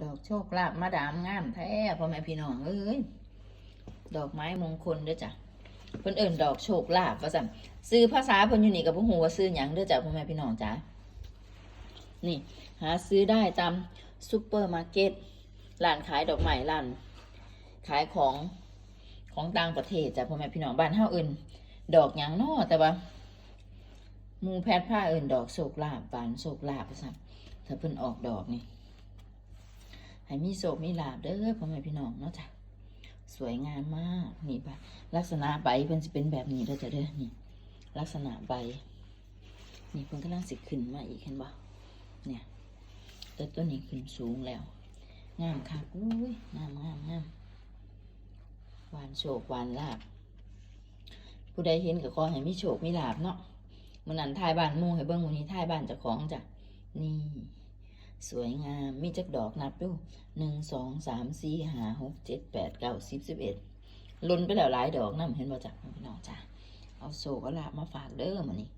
ดอกโชคลาภมาดามงามแท้พ่อแม่พี่น้องเอ้ยดอกไม้มงคลเด้อจ้ะเพิ่นเอิ่นดอกโชคลาภว่าซั่นซื้อภาษาเพิ่นอยู่นี่ก็บ่ฮู้ว่าซื้อหยังเด้อจ้ะพ่อแม่พี่น้องจ้ะนี่ หาซื้อได้ตามซูเปอร์มาร์เก็ตร้านขายดอกไม้ร้านขายของของต่างประเทศจ้ะพ่อแม่พี่น้องบ้านเฮาเอิ่นดอกหยังนอแต่ว่ามูแพทผ้าเอิ่นดอกโชคลาภบานโชคลาภว่าซั่นถ้าเพิ่นออกดอกนี่ ให้มีโศกมีลาบเด้อพ่อแม่พี่น้องเนาะจ้ะสวยงามมากนี่ปะลักษณะใบเพิ่นสิเป็นแบบนี้เด้อจ้ะเด้อนี่ ลักษณะใบ นี่เพิ่นกำลังสิขึ้นมาอีกเห็นบ่เนี่ยแต่ต้นนี้ขึ้นสูงแล้ว งามค่ะอุ้ยงามงามงามหวานโศกหวานลาบ ผู้ใดเห็นก็ขอให้มีโชคมีลาบเนาะมื้อนั้นทายบ้านมู่ให้เบิ่งมื้อนี้ทายบ้านเจ้าของจ้ะนี่ สวยงาม มีจักดอกนับดูหนึ่งสองสามสี่ห้าหกเจ็ดแปดเก้าสิบสิบเอ็ดลุนไปแล้วหลายดอกนั่เห็นบ่จ้ะพี่น้องจ้ะเอาโศกลามาฝากเด้อมานี่